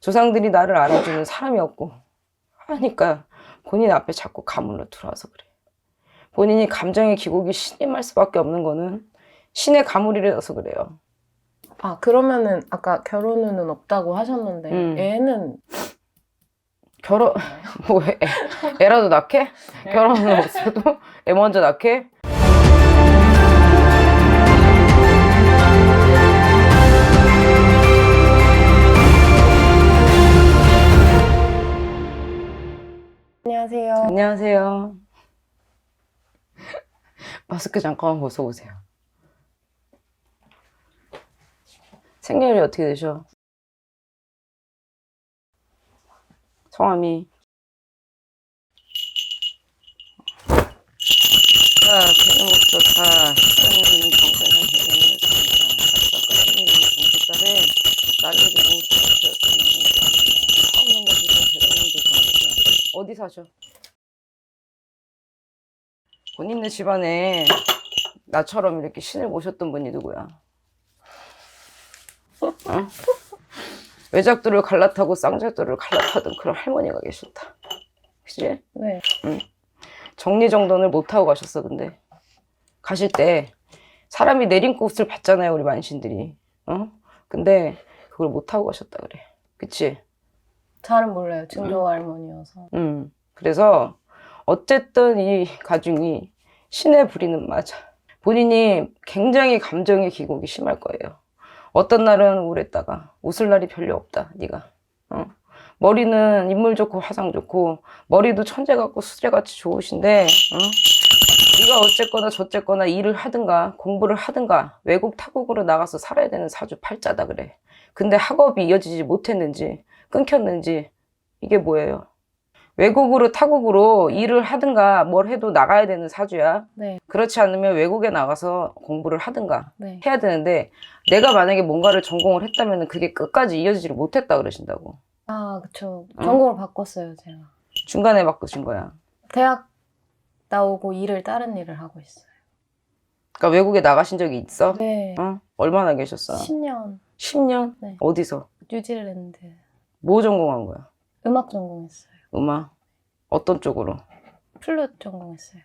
조상들이 나를 알아주는 사람이 없고 하니까 본인 앞에 자꾸 가물러 들어와서 그래. 본인이 감정의 기복이 심할 수밖에 없는 거는 신의 가물이라서 그래요. 아 그러면은 아까 결혼은 없다고 하셨는데 음. 애는 결혼 뭐 애, 애라도 낳게? 결혼은 없어도 애 먼저 낳게? 안녕하세요. 마스크 잠깐만 벗어보세요. 생년이 어떻게 되셔? 성함이? 자, 대목서타 시간이는 정세는 습니다 각사가 생일은 공주딸에 날개를 공주였습니다. 없는 대령을 조성합니다. 어디 사셔? 본인네 집안에 나처럼 이렇게 신을 모셨던 분이 누구야? 어? 외작들을 갈라타고 쌍작들을 갈라타던 그런 할머니가 계셨다. 그치? 네. 정리정돈을 못하고 가셨어, 근데. 가실 때 사람이 내린 꽃을 봤잖아요, 우리 만신들이. 어? 근데 그걸 못하고 가셨다 그래. 그치? 잘은 몰라요. 증조 할머니여서. 음. 그래서 어쨌든 이 가중이 신의 부리는 맞아. 본인이 굉장히 감정의 기복이 심할 거예요. 어떤 날은 우울했다가 웃을 날이 별로 없다. 네가. 어? 머리는 인물 좋고 화상 좋고 머리도 천재 같고 수재 같이 좋으신데 어? 네가 어쨌거나 저쨌거나 일을 하든가 공부를 하든가 외국 타국으로 나가서 살아야 되는 사주팔자다 그래. 근데 학업이 이어지지 못했는지 끊겼는지 이게 뭐예요? 외국으로 타국으로 일을 하든가 뭘 해도 나가야 되는 사주야. 네. 그렇지 않으면 외국에 나가서 공부를 하든가 네. 해야 되는데 내가 만약에 뭔가를 전공을 했다면 그게 끝까지 이어지지를 못했다 그러신다고. 아 그쵸. 응? 전공을 바꿨어요 제가. 중간에 바꾸신 거야. 대학 나오고 일을 다른 일을 하고 있어요. 그러니까 외국에 나가신 적이 있어? 네. 어? 얼마나 계셨어? 10년 10년? 네. 어디서? 뉴질랜드 뭐 전공한 거야? 음악 전공했어요. 음악? 어떤 쪽으로? 플룻 전공했어요.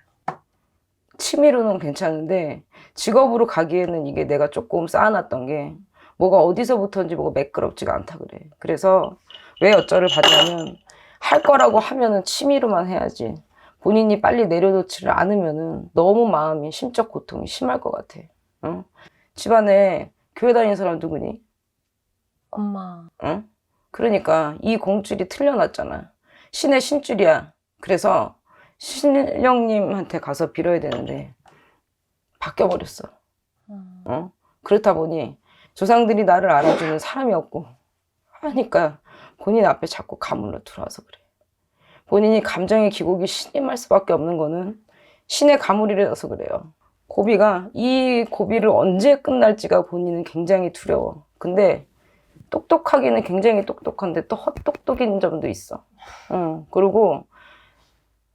취미로는 괜찮은데 직업으로 가기에는 이게 내가 조금 쌓아놨던 게 뭐가 어디서부터인지 뭐가 매끄럽지가 않다 그래. 그래서 왜 어쩌를 받냐면 할 거라고 하면은 취미로만 해야지. 본인이 빨리 내려놓지를 않으면은 너무 마음이 심적 고통이 심할 것 같아. 응? 집안에 교회 다니는 사람 누구니? 엄마. 응? 그러니까 이 공줄이 틀려놨잖아. 신의 신줄이야. 그래서 신령님한테 가서 빌어야 되는데 바뀌어 버렸어. 음, 어? 그렇다 보니 조상들이 나를 알아주는 사람이 없고 하니까 본인 앞에 자꾸 가물러 들어와서 그래. 본인이 감정의 기복이 심할 수밖에 없는 거는 신의 가물이라서 그래요. 고비가 이 고비를 언제 끝날지가 본인은 굉장히 두려워. 근데 똑똑하기는 굉장히 똑똑한데 또 헛똑똑인 점도 있어. 어, 그리고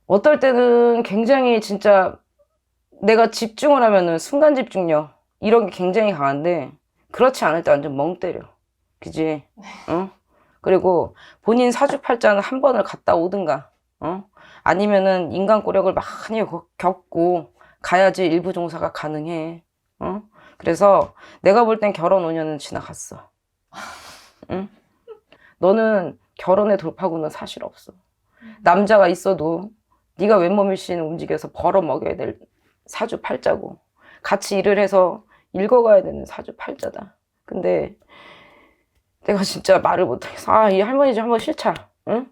어떨 때는 굉장히 진짜 내가 집중을 하면은 순간 집중력 이런 게 굉장히 강한데 그렇지 않을 때 완전 멍 때려. 그지? 어? 그리고 본인 사주팔자는 한 번을 갔다 오든가, 어? 아니면은 인간 고력을 많이 겪- 겪고 가야지 일부 종사가 가능해. 어? 그래서 내가 볼 땐 결혼 5년은 지나갔어. 응? 너는 결혼의 돌파구는 사실 없어. 남자가 있어도 네가 왼몸 일신 움직여서 벌어 먹여야 될 사주 팔자고 같이 일을 해서 읽어가야 되는 사주 팔자다. 근데 내가 진짜 말을 못하겠어. 아, 이 할머니 좀 한번 실차. 응?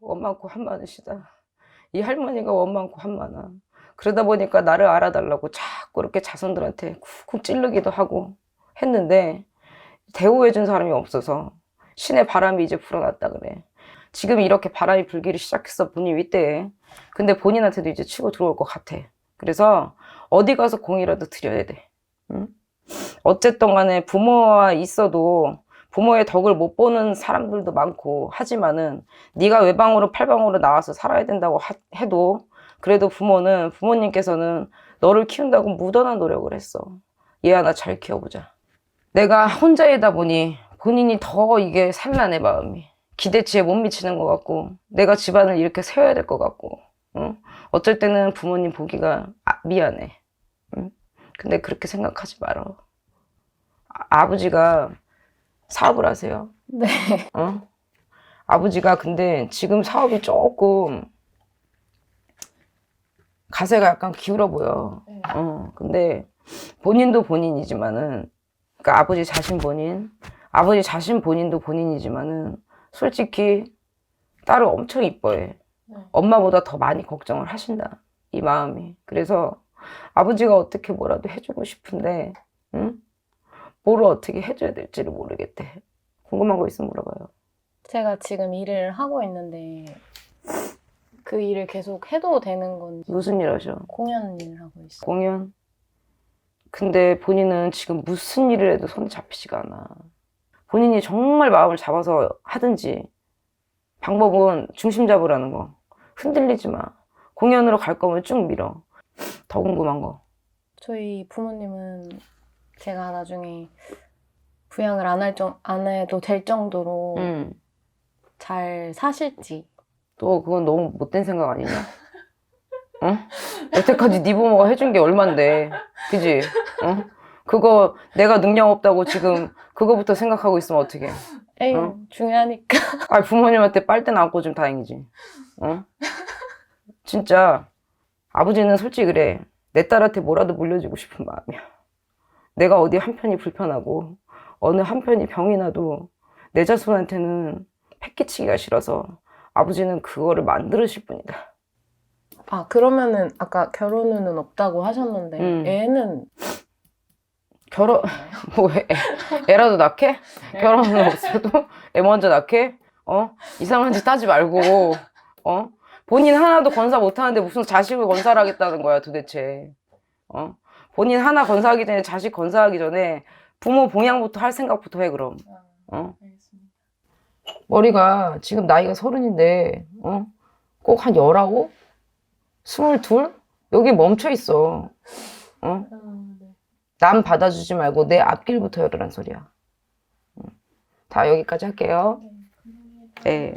원 많고 한 많으시다. 이 할머니가 원 많고 한 많아. 그러다 보니까 나를 알아달라고 자꾸 이렇게 자손들한테 쿡쿡 찌르기도 하고 했는데 대우해준 사람이 없어서 신의 바람이 이제 불어났다 그래. 지금 이렇게 바람이 불기를 시작했어 본인 윗대에. 근데 본인한테도 이제 치고 들어올 것 같아. 그래서 어디 가서 공이라도 드려야 돼. 응? 어쨌든 간에 부모와 있어도 부모의 덕을 못 보는 사람들도 많고 하지만은 네가 외방으로 팔방으로 나와서 살아야 된다고 하- 해도 그래도 부모는 부모님께서는 너를 키운다고 무던한 노력을 했어. 얘 하나 잘 키워보자. 내가 혼자이다 보니 본인이 더 이게 산란해 마음이. 기대치에 못 미치는 것 같고 내가 집안을 이렇게 세워야 될 것 같고 어? 어쩔 때는 부모님 보기가 아, 미안해. 응? 근데 그렇게 생각하지 말어. 아, 아 버지가 사업을 하세요. 네. 어? 아버지가 근데 지금 사업이 조금 가세가 약간 기울어 보여. 네. 어, 근데 본인도 본인이지만은, 그러니까 아버지 자신 본인, 아버지 자신 본인도 본인이지만은, 솔직히 딸을 엄청 이뻐해. 네. 엄마보다 더 많이 걱정을 하신다. 이 마음이. 그래서 아버지가 어떻게 뭐라도 해주고 싶은데, 응? 뭐를 어떻게 해줘야 될지를 모르겠대. 궁금한 거 있으면 물어봐요. 제가 지금 일을 하고 있는데 그 일을 계속 해도 되는 건지 무슨 일 하셔? 공연 일을 하고 있어요. 공연? 근데 본인은 지금 무슨 일을 해도 손에 잡히지가 않아. 본인이 정말 마음을 잡아서 하든지 방법은 중심 잡으라는 거. 흔들리지 마. 공연으로 갈 거면 쭉 밀어. 더 궁금한 거. 저희 부모님은 제가 나중에 부양을 안 할 정, 안 해도 될 정도로 응. 잘 사실지. 또 그건 너무 못된 생각 아니냐? 어? 여태까지 네 부모가 해준 게 얼만데. 그지? 어? 그거 내가 능력 없다고 지금 그거부터 생각하고 있으면 어떡해. 에이, 어? 중요하니까. 아, 부모님한테 빨대 안고 좀 다행이지. 어? 진짜 아버지는 솔직히 그래. 내 딸한테 뭐라도 물려주고 싶은 마음이야. 내가 어디 한편이 불편하고 어느 한편이 병이 나도 내 자손한테는 패기치기가 싫어서 아버지는 그거를 만들으실 뿐이다. 아, 그러면은 아까 결혼은 없다고 하셨는데 음. 애는 결혼 뭐 애, 애라도 낳게? 결혼은 없어도 애 먼저 낳게? 어? 이상한 짓 하지 말고 어? 본인 하나도 건사 못 하는데 무슨 자식을 건사를 하겠다는 거야 도대체 어? 본인 하나 건사하기 전에 자식 건사하기 전에 부모 봉양부터 할 생각부터 해 그럼 어? 머리가 지금 나이가 서른인데 어? 꼭 한 열아홉? 스물둘? 여기 멈춰 있어 어? 남 받아주지 말고 내 앞길부터 열으란 소리야. 응. 다 여기까지 할게요. 네.